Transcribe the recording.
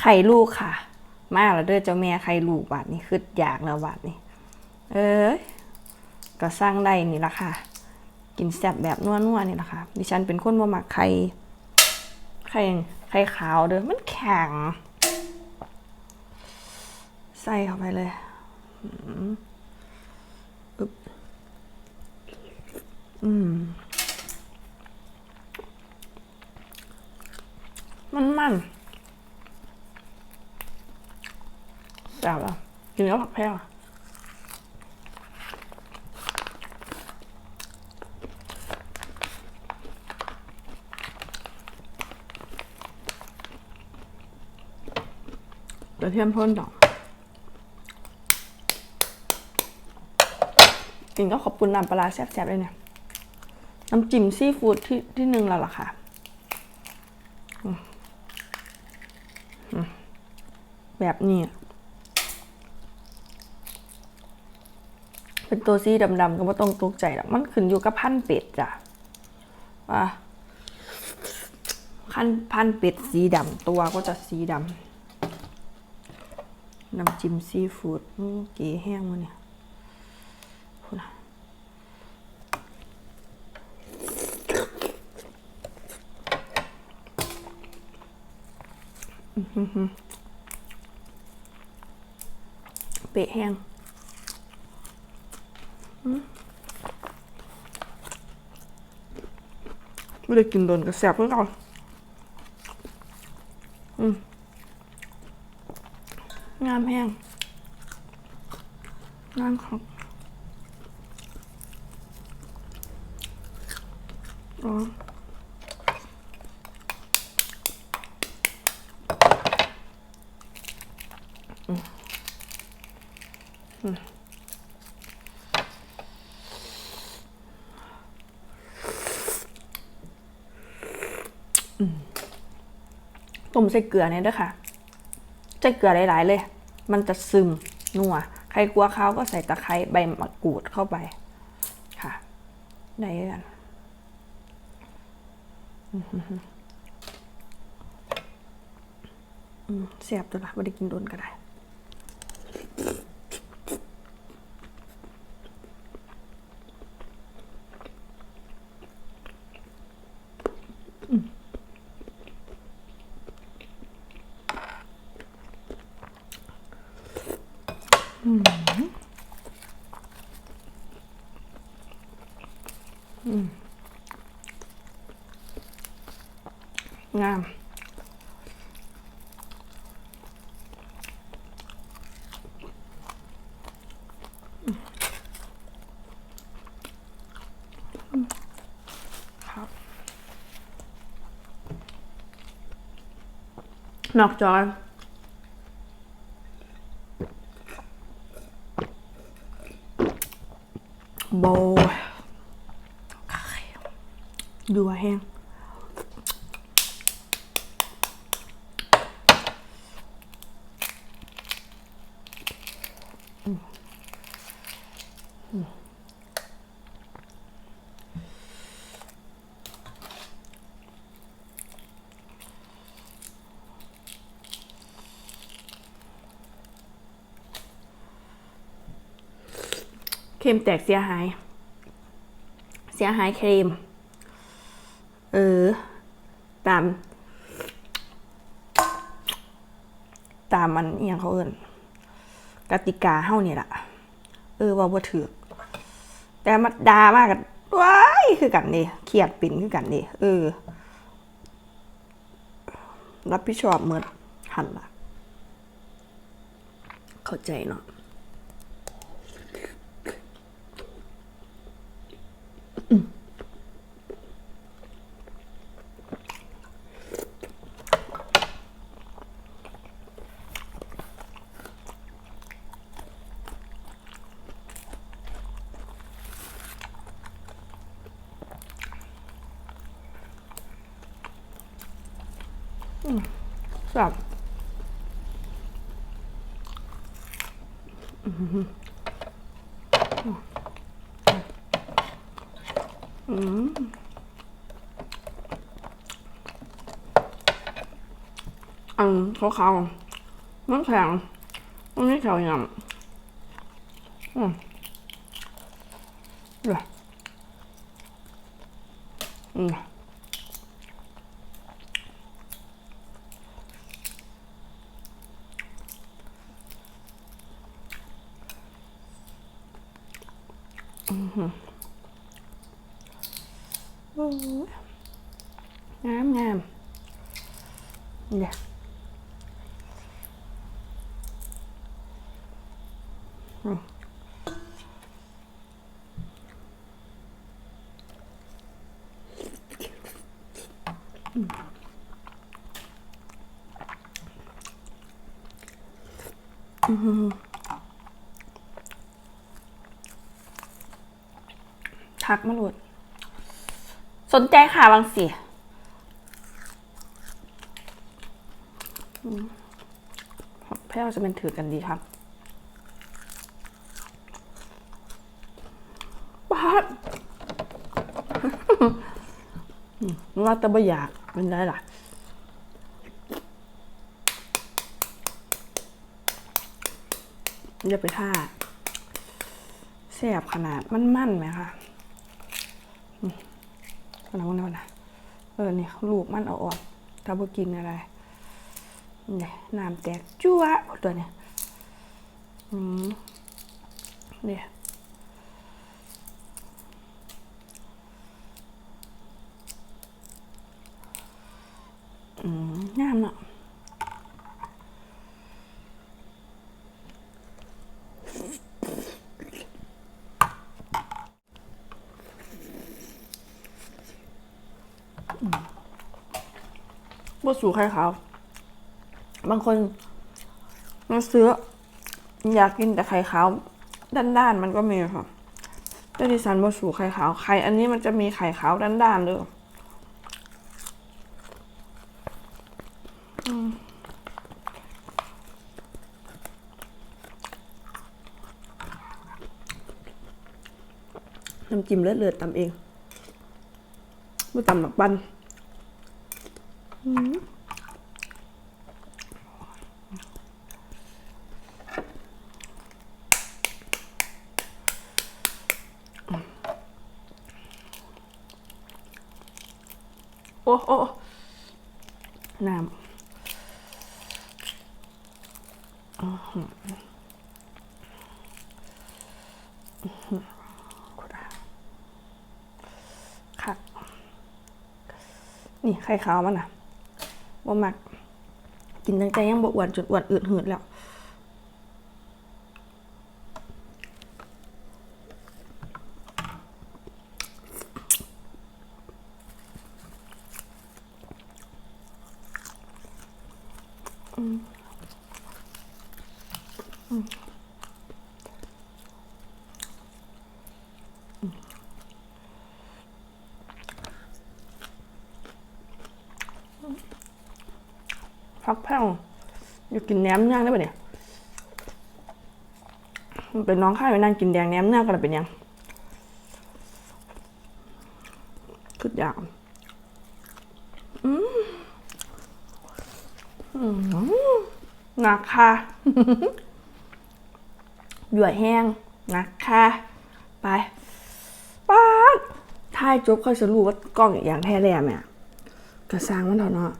ไข่ลูกค่ะ มาแล้วเด้อเจ้าแม่ไข่ลูกบาทนี้คืออยากแล้วบาทนี้เอ้ยก็สร้างได้นี่ละค่ะ กินแซ่บแบบนัวๆนี่ละค่ะ ดิฉันเป็นคนบ่มักไข่ไข่ไข่ขาวเด้อมันแข็ง ใส่เข้าไปเลยอืมอึ๊บอื มันมันแซ่บอะกินแล้วผักแพรวอะกระเทียมพ่นดอกกินก็ขอบคุณน้ำปลาร้าแซ่บๆเลยเนี่ย น้ำจิ้มซีฟู้ดที่ที่หนึ่งแล้วล่ะค่ะ แบบนี้เป็นตัวสีดำๆก็ไม่ต้องตกใจหรอกมันขึ้นอยู่กับพันเป็ดจ้ะว่าพันพันเป็ดสีดำตัวก็จะสีดำน้ำจิ้มซีฟู้ดอื้อเก๋แห้งมาเนี่ยพูดนะ เปะแห้งอื้อไม่ได้กินโดนกระแสบเพื่อนเราอืมงามแห้งงามครับอ๋อ ต้มใส่เกลือเนี่ยด้วยค่ะใส่เกลือหลาย ๆ เลย มันจะซึมนัว ใครกลัวข้าวก็ใส่ตะไคร้ใบมะกรูดเข้าไป ค่ะ ได้กันเสียบตัวละไม่ได้กินโดนก็ได้ งามครับ นอกจอโบยดูว่าแห้ง เค็มแตกเสียหาย เสียหายเค็มเออ ตาม ตามมันอย่างเขาเอินกติกาเฮ้านี่แหละเออว่าบ่ถือแต่มาดามากกันว้ายคือกันนี่เครียดปิ่นคือกันนี่เออ รับผิดชอบเมื่อหันละเข้าใจเนาะ แบบอืมอันขาวๆมันแข็งมันไม่แข็งอย่างอืมเดี๋ยวอืม งามเดี๋ย วทักมาหลุด สนใจค่ะบางสิอืมแพ้วจะเป็นถือกันดีครับปาดว่าแต่บ่อยากเป็นไรล่ะอย่าไปท่าแสบขนาดมันมั่นไหมคะ วันนั้นวันนั้นนะเออนี่ลูกมันเอาออกถ้าบ่กินอะไรเนี่ยน้ำแตกจั่วตัวเนี่ยอืมเนี่ยอืมงามเนาะ บ่สู่ไข่ขาว บางคนมาซื้อ อยากกินแต่ไข่ขาว ด้านๆมันก็มีค่ะแต่ดิฉันบ่สู่ไข่ขาวไข่อันนี้มันจะมีไข่ขาวด้านๆเลยน้ำจิ้มเลือดๆตำเองไม่ตำหนักบัน โอ้โอ้น้ำอื้อหืออื้อหือค่ะนี่ไข่ขาวมันอะ ว่มัก กินตั้งแต่ยังบอ้วนจนอ้วนอืดหืดแล้ว พักแพ้วอยากกินแหนมเนื้องได้ปะเนี่ยมันเป็นน้องข้ายไปนั่งกินแดงแหนมเนื้องกันเป็นยังคืออยากอืมอืมหนักค่ะหยวดแห้งหนักค่ะ ไปป้าดท้ายจบค่อยสรุปว่ากล้องอย่างแท้แล่แม่กระซังมันเถอะเนาะ